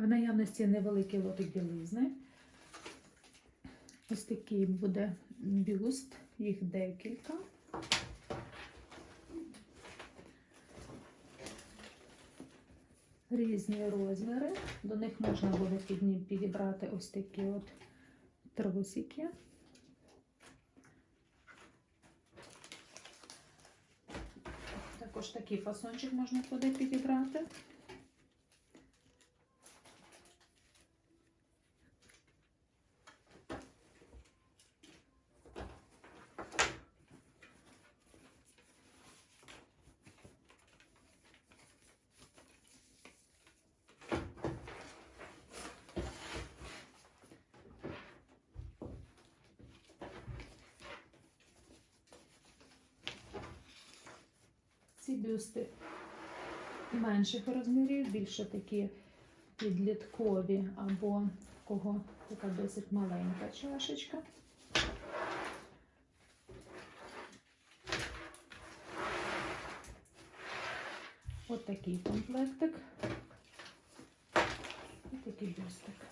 В наявності невеликий лотик білизни. Ось такий буде бюст, їх декілька. Різні розміри. До них можна буде підні- підібрати ось такі от трусики. Також такий фасончик можна туди підібрати. Ці бюсти менших розмірів, більше такі підліткові або кого така досить маленька чашечка. От такий комплектик. І такий бюстик.